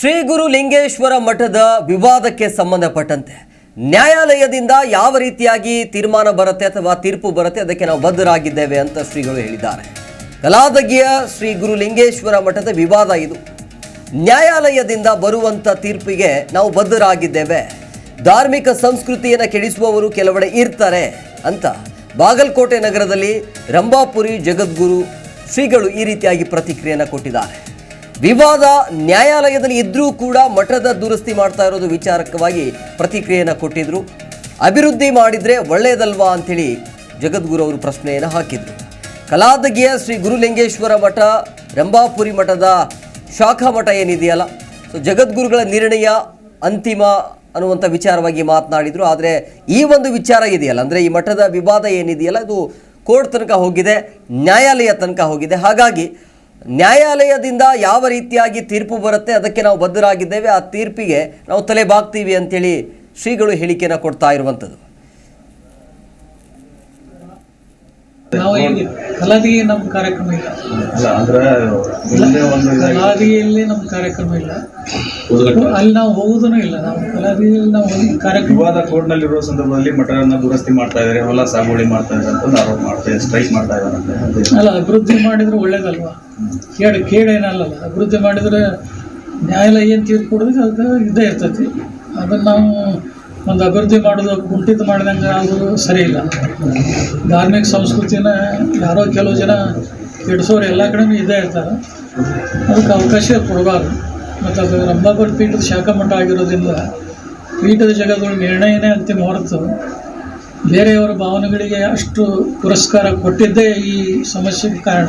ಶ್ರೀ ಗುರು ಲಿಂಗೇಶ್ವರ ಮಠದ ವಿವಾದಕ್ಕೆ ಸಂಬಂಧಪಟ್ಟಂತೆ ನ್ಯಾಯಾಲಯದಿಂದ ಯಾವ ರೀತಿಯಾಗಿ ತೀರ್ಮಾನ ಬರುತ್ತೆ ಅಥವಾ ತೀರ್ಪು ಬರುತ್ತೆ ಅದಕ್ಕೆ ನಾವು ಬದ್ಧರಾಗಿದ್ದೇವೆ ಅಂತ ಶ್ರೀಗಳು ಹೇಳಿದ್ದಾರೆ. ಕಲಾದಗಿಯ ಶ್ರೀ ಗುರು ಲಿಂಗೇಶ್ವರ ಮಠದ ವಿವಾದ ಇದು. ನ್ಯಾಯಾಲಯದಿಂದ ಬರುವಂಥ ತೀರ್ಪಿಗೆ ನಾವು ಬದ್ಧರಾಗಿದ್ದೇವೆ. ಧಾರ್ಮಿಕ ಸಂಸ್ಕೃತಿಯನ್ನು ಕೆಡಿಸುವವರು ಕೆಲವೆಡೆ ಇರ್ತಾರೆ ಅಂತ ಬಾಗಲಕೋಟೆ ನಗರದಲ್ಲಿ ರಂಭಾಪುರಿ ಜಗದ್ಗುರು ಶ್ರೀಗಳು ಈ ರೀತಿಯಾಗಿ ಪ್ರತಿಕ್ರಿಯೆಯನ್ನು ಕೊಟ್ಟಿದ್ದಾರೆ. ವಿವಾದ ನ್ಯಾಯಾಲಯದಲ್ಲಿ ಇದ್ರೂ ಕೂಡ ಮಠದ ದುರಸ್ತಿ ಮಾಡ್ತಾ ಇರೋದು ವಿಚಾರಕವಾಗಿ ಪ್ರತಿಕ್ರಿಯೆಯನ್ನು ಕೊಟ್ಟಿದ್ರು. ಅಭಿವೃದ್ಧಿ ಮಾಡಿದರೆ ಒಳ್ಳೆಯದಲ್ವಾ ಅಂಥೇಳಿ ಜಗದ್ಗುರು ಅವರು ಪ್ರಶ್ನೆಯನ್ನು ಹಾಕಿದ್ರು. ಕಲಾದಗಿಯ ಶ್ರೀ ಗುರುಲಿಂಗೇಶ್ವರ ಮಠ, ರಂಭಾಪುರಿ ಮಠದ ಶಾಖಾ ಮಠ ಏನಿದೆಯಲ್ಲ, ಸೊ ಜಗದ್ಗುರುಗಳ ನಿರ್ಣಯ ಅಂತಿಮ ಅನ್ನುವಂಥ ವಿಚಾರವಾಗಿ ಮಾತನಾಡಿದರು. ಆದರೆ ಈ ಒಂದು ವಿಚಾರ ಇದೆಯಲ್ಲ, ಅಂದರೆ ಈ ಮಠದ ವಿವಾದ ಏನಿದೆಯಲ್ಲ, ಅದು ಕೋರ್ಟ್ ತನಕ ಹೋಗಿದೆ, ನ್ಯಾಯಾಲಯ ತನಕ ಹೋಗಿದೆ. ಹಾಗಾಗಿ ನ್ಯಾಯಾಲಯದಿಂದ ಯಾವ ರೀತಿಯಾಗಿ ತೀರ್ಪು ಬರುತ್ತೆ ಅದಕ್ಕೆ ನಾವು ಬದ್ಧರಾಗಿದ್ದೇವೆ, ಆ ತೀರ್ಪಿಗೆ ನಾವು ತಲೆ ಬಾಗ್ತೀವಿ ಅಂತೇಳಿ ಶ್ರೀಗಳು ಹೇಳಿಕೆಯನ್ನು ಕೊಡ್ತಾ ಇರುವಂಥದ್ದು. ನಾವು ಈಗ ಕಲಾದಿ ನಮ್ಮ ಕಾರ್ಯಕ್ರಮ ಇಲ್ಲ. ಕಲಾದಿಯಲ್ಲಿ ನಮ್ಮ ಕಾರ್ಯಕ್ರಮ ಇಲ್ಲ. ಅಲ್ಲಿ ನಾವು ಹೋಗುದೂ ಇಲ್ಲ. ನಾವು ಕಲಾದಿಗೆಯಲ್ಲಿ ನಾವು ಕಾರ್ಯಕ್ರಮ ವಿವಾದ ಕೋರ್ಟ್ನಲ್ಲಿ ಇರೋ ಸಂದರ್ಭದಲ್ಲಿ ಮಠಗಳನ್ನ ದುರಸ್ತಿ ಮಾಡ್ತಾ ಇದ್ದಾರೆ. ಹೊಲ ಸಾಗುವಳಿ ಮಾಡ್ತಾ ಇದ್ದಾರೆ ಅಂತ ಆರೋಪ ಮಾಡ್ತಾ ಇದ್ದಾರೆ. ಸ್ಟ್ರೈಕ್ ಮಾಡ್ತಾ ಇದ್ದಾರೆ ಅಲ್ಲ ಅಭಿವೃದ್ಧಿ ಮಾಡಿದ್ರೆ ಒಳ್ಳೇದಲ್ವಾ? ಕೇಡ ಕೇಡೇನಲ್ಲ ಅಭಿವೃದ್ಧಿ ಮಾಡಿದ್ರೆ ನ್ಯಾಯಾಲಯ ಏನು ತೀರ್ಪು ಕೊಡೋದಕ್ಕೆ ಅದು ಇದ್ದೇ ಇರ್ತೈತಿ ಅದನ್ನು ನಾವು ಒಂದು ಅಭಿವೃದ್ಧಿ ಮಾಡೋದು ಕುಂಠಿತ ಮಾಡಿದಂಗೆ ಅದು ಸರಿ ಇಲ್ಲ. ಧಾರ್ಮಿಕ ಸಂಸ್ಕೃತಿನ ಯಾರೋ ಕೆಲವು ಜನ ಕೆಡಿಸೋರು ಎಲ್ಲ ಕಡೆನೂ ಇದ್ದೇ ಇರ್ತಾರೆ. ಅದಕ್ಕೆ ಅವಕಾಶ ಕೊಡಬಾರ್ದು. ಮತ್ತು ಅದು ರಂಭಾಪುರ ಪೀಠದ ಶಾಖಾ ಮಠ ಆಗಿರೋದ್ರಿಂದ ಪೀಠದ ಜಗದೊಳ ನಿರ್ಣಯನೇ ಅಂತಿಮ ಹೊರತು ಬೇರೆಯವರ ಭಾವನೆಗಳಿಗೆ ಅಷ್ಟು ಪುರಸ್ಕಾರ ಕೊಟ್ಟಿದ್ದೇ ಈ ಸಮಸ್ಯೆಗೆ ಕಾರಣ.